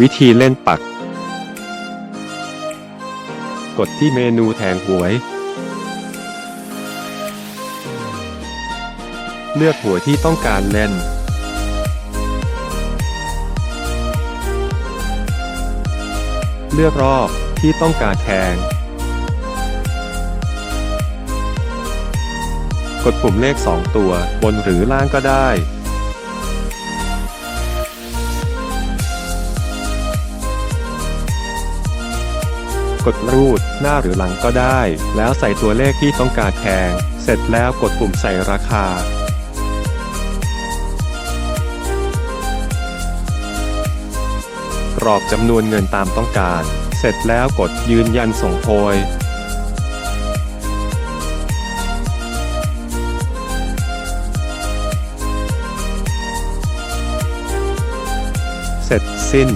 วิธีเล่นปัก กดที่เมนูแทงหวย เลือกหวยที่ต้องการเล่น เลือกรอบที่ต้องการแทง กดปุ่มเลข 2 ตัวบนหรือล่างก็ได้ กดรูด หน้าหรือหลังก็ได้ แล้วใส่ตัวเลขที่ต้องการแทง เสร็จแล้วกดปุ่มใส่ราคากรอกจำนวนเงินตามต้องการ เสร็จแล้วกดยืนยันส่งโพยเสร็จสิ้น